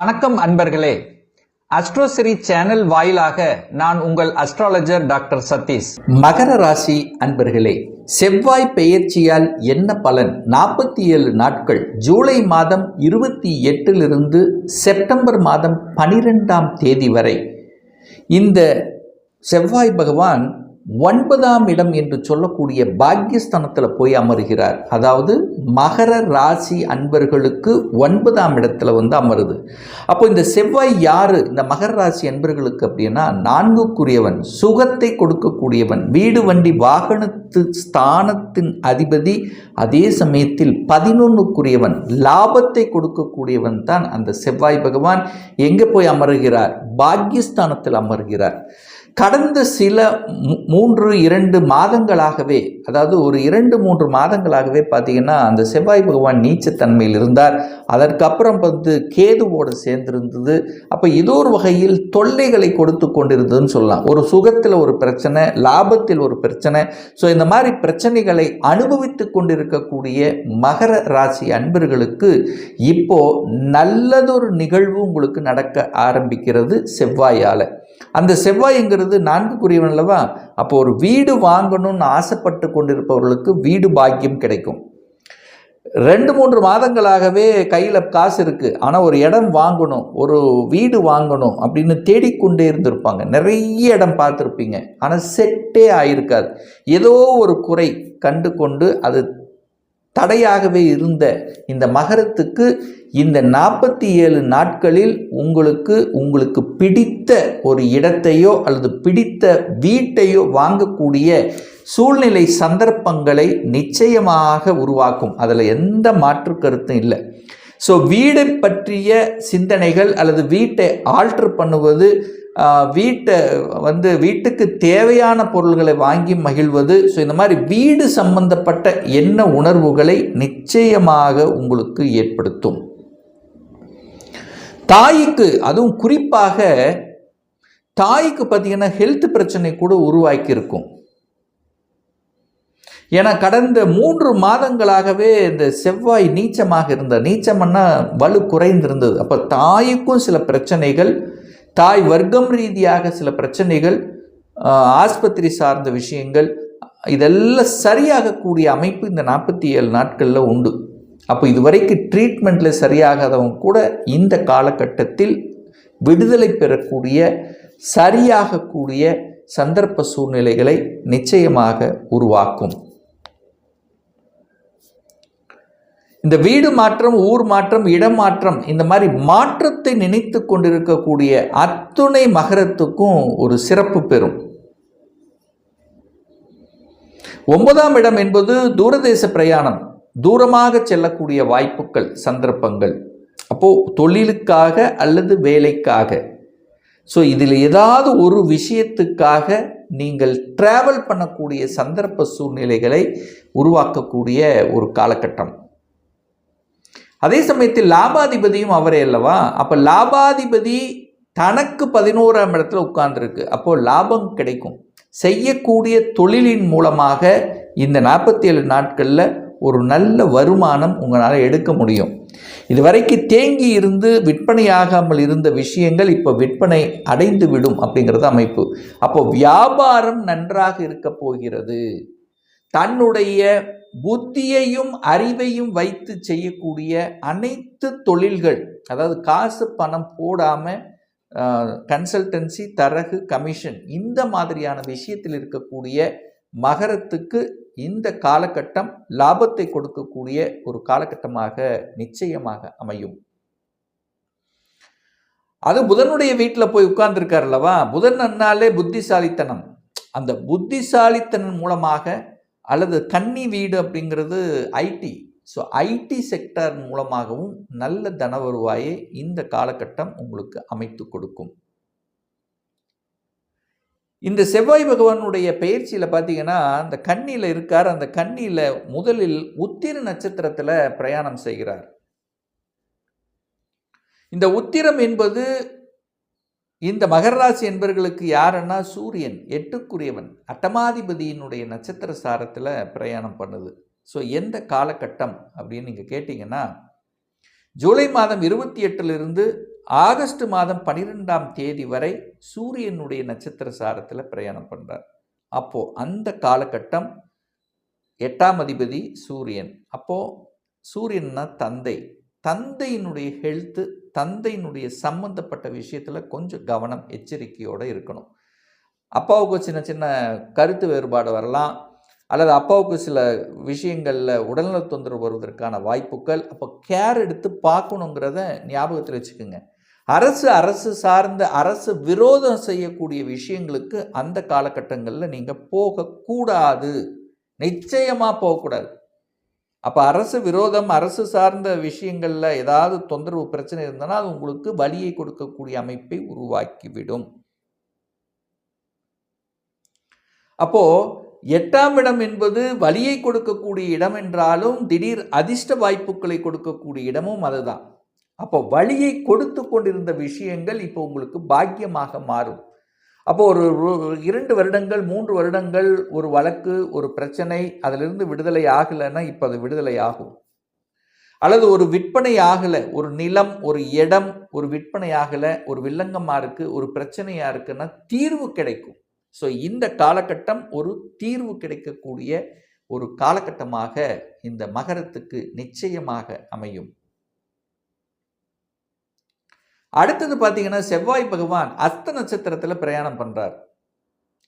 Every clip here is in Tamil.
வணக்கம் அன்பர்களே. அஸ்ட்ரோசிரி சேனல் வாயிலாக நான் உங்கள் அஸ்ட்ராலஜர் டாக்டர் சதீஷ். மகர ராசி அன்பர்களே செவ்வாய் பெயர்ச்சியால் என்ன பலன்? நாற்பத்தி ஏழு நாட்கள் ஜூலை மாதம் இருபத்தி எட்டிலிருந்து செப்டம்பர் மாதம் பனிரெண்டாம் தேதி வரை. இந்த செவ்வாய் பகவான் ஒன்பதாம் இடம் என்று சொல்லக்கூடிய பாக்கியஸ்தானத்தில் போய் அமருகிறார். அதாவது மகர ராசி அன்பர்களுக்கு ஒன்பதாம் இடத்துல வந்து அமருது. அப்போ இந்த செவ்வாய் யாரு? இந்த மகர ராசி அன்பர்களுக்கு அப்படின்னா நான்குக்குரியவன் சுகத்தை கொடுக்கக்கூடியவன் வீடு வண்டி வாகனத்து ஸ்தானத்தின் அதிபதி அதே சமயத்தில் பதினொன்றுக்குரியவன் லாபத்தை கொடுக்கக்கூடியவன் தான் அந்த செவ்வாய் பகவான். எங்கே போய் அமருகிறார்? பாக்கியஸ்தானத்தில் அமர்கிறார். கடந்த சில மூன்று இரண்டு மாதங்களாகவே அதாவது ஒரு இரண்டு மூன்று மாதங்களாகவே பார்த்தீங்கன்னா அந்த செவ்வாய் பகவான் நீச்சத்தன்மையில் இருந்தார். அதற்கப்புறம் வந்து கேதுவோடு சேர்ந்திருந்தது. அப்போ ஏதோ ஒரு வகையில் தொல்லைகளை கொடுத்து கொண்டிருந்ததுன்னு சொல்லலாம். ஒரு சுகத்தில் ஒரு பிரச்சனை லாபத்தில் ஒரு பிரச்சனை. ஸோ இந்த மாதிரி பிரச்சனைகளை அனுபவித்து கொண்டிருக்கக்கூடிய மகர ராசி அன்பர்களுக்கு இப்போது நல்லதொரு நிகழ்வு உங்களுக்கு நடக்க ஆரம்பிக்கிறது செவ்வாயால். அந்த செவ்வாய்ங்கிறது நான்குக்குரியவன் அல்லவா? அப்போ ஒரு வீடு வாங்கணும்னு ஆசைப்பட்டு கொண்டிருப்பவர்களுக்கு வீடு பாக்கியம் கிடைக்கும். ரெண்டு மூன்று மாதங்களாகவே கையில் காசு இருக்குது ஆனால் ஒரு இடம் வாங்கணும் ஒரு வீடு வாங்கணும் அப்படின்னு தேடிக்கொண்டே இருந்திருப்பாங்க. நிறைய இடம் பார்த்துருப்பீங்க. ஆனால் செட்டே ஆயிருக்காது. ஏதோ ஒரு குறை கண்டு கொண்டு அது தடையாகவே இருந்த இந்த மகரத்துக்கு இந்த நாற்பத்தி ஏழு நாட்களில் உங்களுக்கு உங்களுக்கு பிடித்த ஒரு இடத்தையோ அல்லது பிடித்த வீட்டையோ வாங்கக்கூடிய சூழ்நிலை சந்தர்ப்பங்களை நிச்சயமாக உருவாக்கும். அதில் எந்த மாற்று கருத்தும் இல்லை. ஸோ வீடை பற்றிய சிந்தனைகள் அல்லது வீட்டை ஆல்ட்ரு பண்ணுவது வீட்டை வந்து வீட்டுக்கு தேவையான பொருள்களை வாங்கி மகிழ்வது. ஸோ இந்த மாதிரி வீடு சம்பந்தப்பட்ட என்ன உணர்வுகளை நிச்சயமாக உங்களுக்கு ஏற்படுத்தும். தாய்க்கு அதுவும் குறிப்பாக தாய்க்கு பார்த்தீங்கன்னா ஹெல்த் பிரச்சனை கூட உருவாக்கி இருக்கும் ஏன்னா கடந்த மூன்று மாதங்களாகவே இந்த செவ்வாய் நீச்சமாக இருந்த நீச்சம்னா வலு குறைந்திருந்தது. அப்போ தாய்க்கும் சில பிரச்சனைகள் தாய் வர்க்கம் ரீதியாக சில பிரச்சனைகள் ஆஸ்பத்திரி சார்ந்த விஷயங்கள் இதெல்லாம் சரியாகக்கூடிய அமைப்பு இந்த நாற்பத்தி ஏழு நாட்களில் உண்டு. அப்போ இதுவரைக்கும் ட்ரீட்மெண்ட்டில் சரியாகாதவங்க கூட இந்த காலகட்டத்தில் விடுதலை பெறக்கூடிய சரியாகக்கூடிய சந்தர்ப்ப சூழ்நிலைகளை நிச்சயமாக உருவாக்கும். இந்த வீடு மாற்றம் ஊர் மாற்றம் இடம் மாற்றம் இந்த மாதிரி மாற்றத்தை நினைத்து கொண்டிருக்கக்கூடிய அத்துணை மகரத்துக்கும் ஒரு சிறப்பு பெறும். ஒன்பதாம் இடம் என்பது தூரதேச பிரயாணம். தூரமாக செல்லக்கூடிய வாய்ப்புகள் சந்தர்ப்பங்கள். அப்போ தொழிலுக்காக அல்லது வேலைக்காக. ஸோ இதில் ஏதாவது ஒரு விஷயத்துக்காக நீங்கள் டிராவல் பண்ணக்கூடிய சந்தர்ப்ப சூழ்நிலைகளை உருவாக்கக்கூடிய ஒரு காலகட்டம். அதே சமயத்தில் லாபாதிபதியும் அவரே அல்லவா? அப்போ லாபாதிபதி தனக்கு பதினோராம் இடத்துல உட்கார்ந்துருக்கு. அப்போது லாபம் கிடைக்கும். செய்யக்கூடிய தொழிலின் மூலமாக இந்த நாற்பத்தி ஏழு நாட்களில் ஒரு நல்ல வருமானம் உங்களால் எடுக்க முடியும். இதுவரைக்கு தேங்கி இருந்து விற்பனையாகாமல் இருந்த விஷயங்கள் இப்போ விற்பனை அடைந்து விடும் அப்படிங்கிறது அமைப்பு. அப்போ வியாபாரம் நன்றாக இருக்க போகிறது. தன்னுடைய புத்தியையும் அறிவையும் வைத்து செய்யக்கூடிய அனைத்து தொழில்கள் அதாவது காசு பணம் போடாமல் கன்சல்டன்சி தரகு கமிஷன் இந்த மாதிரியான விஷயத்தில் இருக்கக்கூடிய மகரத்துக்கு இந்த காலகட்டம் லாபத்தை கொடுக்கக்கூடிய ஒரு காலகட்டமாக நிச்சயமாக அமையும். அது புதனுடைய வீட்டில் போய் உட்கார்ந்துருக்கார் அல்லவா? புதன் அண்ணாலே புத்திசாலித்தனம். அந்த புத்திசாலித்தனம் மூலமாக அல்லது கன்னி வீடு அப்படிங்கிறது ஐடி ஸோ ஐடி செக்டர் மூலமாகவும் நல்ல தன வருவாயை இந்த காலகட்டம் உங்களுக்கு அமைத்து கொடுக்கும். இந்த செவ்வாய் பகவானுடைய பயிற்சியில் பார்த்தீங்கன்னா அந்த கண்ணியில் இருக்கார். அந்த கண்ணியில் முதலில் உத்திர நட்சத்திரத்தில் பிரயாணம் செய்கிறார். இந்த உத்திரம் என்பது இந்த மகர ராசி என்பவர்களுக்கு யாருன்னா சூரியன் எட்டுக்குரியவன் அட்டமாதிபதியினுடைய நட்சத்திர சாரத்தில் பிரயாணம் பண்ணுது. ஸோ எந்த காலகட்டம் அப்படின்னு நீங்கள் கேட்டிங்கன்னா ஜூலை மாதம் இருபத்தி எட்டிலிருந்து ஆகஸ்ட் மாதம் பன்னிரெண்டாம் தேதி வரை சூரியனுடைய நட்சத்திர சாரத்தில் பிரயாணம் பண்ணுறார் அப்போது அந்த காலகட்டம் எட்டாம் அதிபதி சூரியன். அப்போது சூரியன்னா தந்தை. தந்தையினுடைய ஹெல்த்து தந்தையினுடைய சம்பந்தப்பட்ட விஷயத்தில் கொஞ்சம் கவனம் எச்சரிக்கையோடு இருக்கணும். அப்பாவுக்கு சின்ன சின்ன கருத்து வேறுபாடு வரலாம். அல்லது அப்பாவுக்கு சில விஷயங்களில் உடல்நல தொந்தரவு வருவதற்கான வாய்ப்புகள். அப்போ கேர் எடுத்து பார்க்கணுங்கிறத ஞாபகத்தில் வச்சுக்கோங்க. அரசு அரசு சார்ந்த அரசு விரோதம் செய்யக்கூடிய விஷயங்களுக்கு அந்த காலகட்டங்களில் நீங்கள் போகக்கூடாது. நிச்சயமாக போகக்கூடாது. அப்போ அரசு விரோதம் அரசு சார்ந்த விஷயங்களில் ஏதாவது தொந்தரவு பிரச்சனை இருந்தனா அது உங்களுக்கு வலியை கொடுக்கக்கூடிய அமைப்பை உருவாக்கிவிடும். அப்போ எட்டாம் இடம் என்பது வலியை கொடுக்கக்கூடிய இடம் என்றாலும் திடீர் அதிர்ஷ்ட வாய்ப்புகளை கொடுக்கக்கூடிய இடமும் அதுதான். அப்போ வலியை கொடுத்து கொண்டிருந்த விஷயங்கள் இப்போ உங்களுக்கு பாக்கியமாக மாறும். அப்போ ஒரு இரண்டு வருடங்கள் மூன்று வருடங்கள் ஒரு வழக்கு ஒரு பிரச்சனை அதிலிருந்து விடுதலை ஆகலைன்னா இப்போ அது விடுதலை ஆகும். அல்லது ஒரு விற்பனை ஆகலை ஒரு நிலம் ஒரு இடம் ஒரு விற்பனை ஆகலை ஒரு வில்லங்கமாக இருக்குது ஒரு பிரச்சனையாக இருக்குன்னா தீர்வு கிடைக்கும். ஸோ இந்த காலகட்டம் ஒரு தீர்வு கிடைக்கக்கூடிய ஒரு காலகட்டமாக இந்த மகரத்துக்கு நிச்சயமாக அமையும். அடுத்தது பார்த்தீங்கன்னா செவ்வாய் பகவான் அஸ்த நட்சத்திரத்தில் பிரயாணம் பண்ணுறார்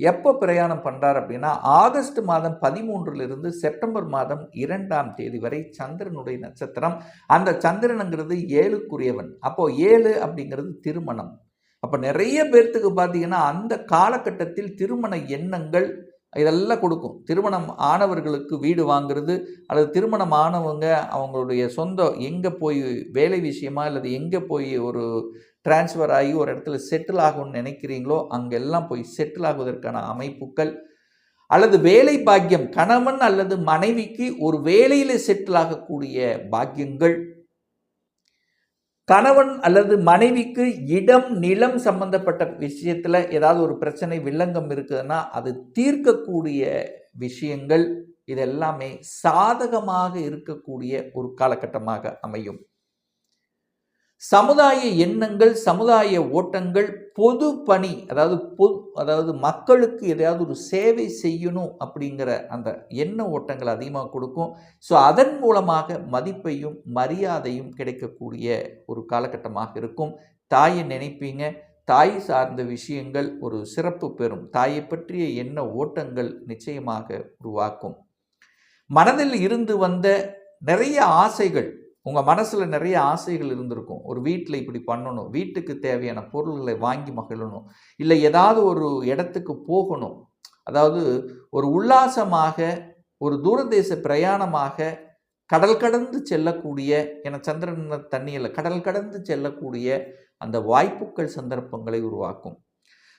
எப்போ பிரயாணம் பண்ணுறார் அப்படின்னா ஆகஸ்ட் மாதம் பதிமூன்றிலிருந்து செப்டம்பர் மாதம் இரண்டாம் தேதி வரை சந்திரனுடைய நட்சத்திரம். அந்த சந்திரனுங்கிறது ஏழுக்குரியவன். அப்போது ஏழு அப்படிங்கிறது திருமணம். அப்போ நிறைய பேர்த்துக்கு பார்த்தீங்கன்னா அந்த காலகட்டத்தில் திருமண எண்ணங்கள் இதெல்லாம் கொடுக்கும். திருமணம் ஆனவர்களுக்கு வீடு வாங்குறது அல்லது திருமணம் ஆனவங்க அவங்களுடைய சொந்த எங்கே போய் வேலை விஷயமா அல்லது எங்கே போய் ஒரு டிரான்ஸ்ஃபர் ஆகி ஒரு இடத்துல செட்டில் ஆகும்னு நினைக்கிறீங்களோ அங்கெல்லாம் போய் செட்டில் ஆகுவதற்கான அமைப்புகள் அல்லது வேலை பாக்கியம் கணவன் அல்லது மனைவிக்கு ஒரு வேலையில் செட்டில் ஆகக்கூடிய பாக்கியங்கள் கணவன் அல்லது மனைவிக்கு இடம் நிலம் சம்பந்தப்பட்ட விஷயத்தில் ஏதாவது ஒரு பிரச்சனை வில்லங்கம் இருக்குதுன்னா அது தீர்க்கக்கூடிய விஷயங்கள் இதெல்லாமே சாதகமாக இருக்கக்கூடிய ஒரு காலகட்டமாக அமையும். சமுதாய எண்ணங்கள் சமுதாய ஓட்டங்கள் பொது பணி அதாவது பொது அதாவது மக்களுக்கு எதையாவது ஒரு சேவை செய்யணும் அப்படிங்கிற அந்த எண்ண ஓட்டங்கள் அதிகமாக கொடுக்கும். ஸோ அதன் மூலமாக மதிப்பையும் மரியாதையும் கிடைக்கக்கூடிய ஒரு காலகட்டமாக இருக்கும். தாயை நினைப்பீங்க. தாய் சார்ந்த விஷயங்கள் ஒரு சிறப்பு பெறும். தாயை பற்றிய எண்ண ஓட்டங்கள் நிச்சயமாக உருவாக்கும். மனதில் இருந்து வந்த நிறைய ஆசைகள் உங்கள் மனசில் நிறைய ஆசைகள் இருந்திருக்கும். ஒரு வீட்டில் இப்படி பண்ணணும். வீட்டுக்கு தேவையான பொருள்களை வாங்கி மகிழணும். இல்லை ஏதாவது ஒரு இடத்துக்கு போகணும். அதாவது ஒரு உல்லாசமாக ஒரு தூரதேச பிரயாணமாக கடல் கடந்து செல்லக்கூடிய என சந்திரன் தண்ணியில் கடல் கடந்து செல்லக்கூடிய அந்த வாய்ப்புகள் சந்தர்ப்பங்களை உருவாக்கும்.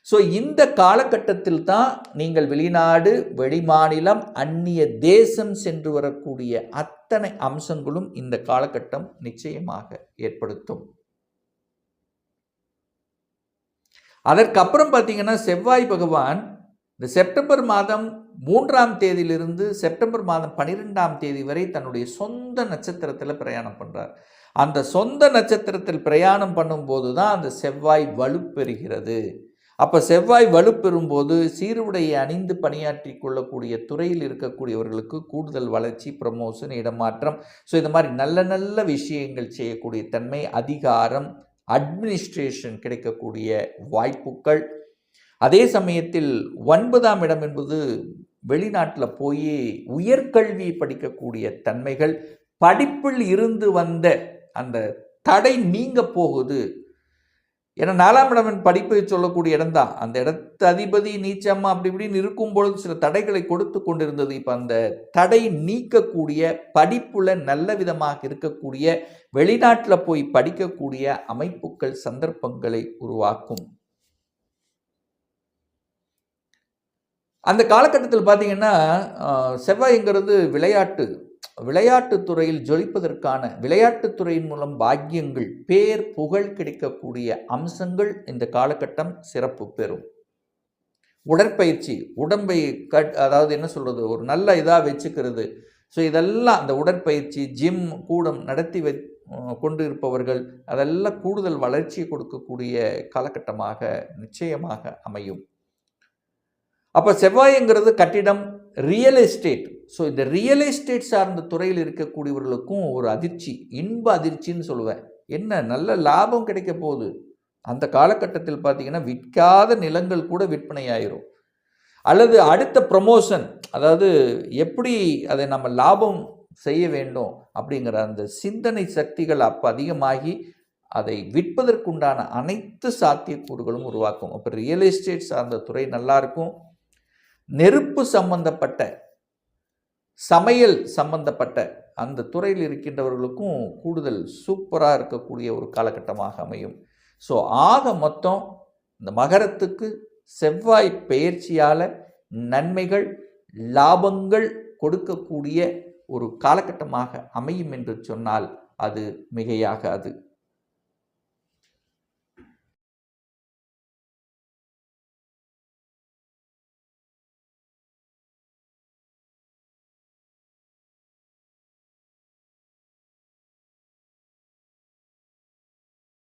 ஸோ இந்த காலகட்டத்தில் தான் நீங்கள் வெளிநாடு வெளிமாநிலம் அந்நிய தேசம் சென்று வரக்கூடிய அத்தனை அம்சங்களும் இந்த காலகட்டம் நிச்சயமாக ஏற்படுத்தும். அதற்கப்புறம் பார்த்தீங்கன்னா செவ்வாய் பகவான் இந்த செப்டம்பர் மாதம் மூன்றாம் தேதியிலிருந்து செப்டம்பர் மாதம் பன்னிரெண்டாம் தேதி வரை தன்னுடைய சொந்த நட்சத்திரத்தில் பிரயாணம் பண்ணுறார் அந்த சொந்த நட்சத்திரத்தில் பிரயாணம் பண்ணும்போது தான் அந்த செவ்வாய் வலுப்பெறுகிறது. அப்போ செவ்வாய் வலுப்பெறும்போது சீருடையை அணிந்து பணியாற்றி கொள்ளக்கூடிய துறையில் இருக்கக்கூடியவர்களுக்கு கூடுதல் வளர்ச்சி ப்ரமோஷன் இடமாற்றம். ஸோ இந்த மாதிரி நல்ல நல்ல விஷயங்கள் செய்யக்கூடிய தன்மை அதிகாரம் அட்மினிஸ்ட்ரேஷன் கிடைக்கக்கூடிய வாய்ப்புகள். அதே சமயத்தில் ஒன்பதாம் இடம் என்பது வெளிநாட்டில் போய் உயர்கல்வி படிக்கக்கூடிய தன்மைகள். படிப்பில் இருந்து வந்த அந்த தடை நீங்க போகுது. ஏன்னா நாலாம் இடம் படிப்பை சொல்லக்கூடிய இடம் தான் அந்த இடத்து அதிபதி நீச்சம்மா அப்படி இப்படின்னு இருக்கும் பொழுது சில தடைகளை கொடுத்து கொண்டிருந்தது. இப்போ அந்த தடை நீக்கக்கூடிய படிப்புல நல்ல விதமாக இருக்கக்கூடிய வெளிநாட்டில் போய் படிக்கக்கூடிய அமைப்புகள் சந்தர்ப்பங்களை உருவாக்கும். அந்த காலகட்டத்தில் பார்த்தீங்கன்னா செவ்வாய்ங்கிறது விளையாட்டு. விளையாட்டுத்துறையில் ஜொலிப்பதற்கான விளையாட்டுத்துறையின் மூலம் பாக்கியங்கள் பேர் புகழ் கிடைக்கக்கூடிய அம்சங்கள் இந்த காலகட்டம் சிறப்பு பெறும். உடற்பயிற்சி உடம்பை கட் அதாவது என்ன சொல்கிறது ஒரு நல்ல இதாக வச்சுக்கிறது. ஸோ இதெல்லாம் அந்த உடற்பயிற்சி ஜிம் கூடம் நடத்தி வை கொண்டு இருப்பவர்கள் அதெல்லாம் கூடுதல் வளர்ச்சியை கொடுக்கக்கூடிய காலகட்டமாக நிச்சயமாக அமையும். அப்போ செவ்வாய்ங்கிறது கட்டிடம் ரியல் எஸ்டேட் ஸோ இந்த ரியல் எஸ்டேட் சார்ந்த துறையில் இருக்கக்கூடியவர்களுக்கும் ஒரு அதிர்ச்சி இன்ப அதிர்ச்சின்னு சொல்லுவேன். என்ன? நல்ல லாபம் கிடைக்க போகுது. அந்த காலகட்டத்தில் பார்த்தீங்கன்னா விற்காத நிலங்கள் கூட விற்பனை ஆயிரும். அல்லது அடுத்த ப்ரமோஷன் அதாவது எப்படி அதை நம்ம லாபம் செய்ய வேண்டும் அப்படிங்கிற அந்த சிந்தனை சக்திகள் அப்போ அதிகமாகி அதை விற்பதற்குண்டான அனைத்து சாத்தியக்கூறுகளும் உருவாக்கும். அப்போ ரியல் எஸ்டேட் சார்ந்த துறை நல்லாயிருக்கும் நெருப்பு சம்பந்தப்பட்ட சமையல் சம்பந்தப்பட்ட அந்த துறையில் இருக்கின்றவர்களுக்கும் கூடுதல் சூப்பராக இருக்கக்கூடிய ஒரு காலகட்டமாக அமையும். ஸோ ஆக மொத்தம் இந்த மகரத்துக்கு செவ்வாய் பெயர்ச்சியால் நன்மைகள் லாபங்கள் கொடுக்கக்கூடிய ஒரு காலகட்டமாக அமையும் என்று சொன்னால் அது மிகையாகாது.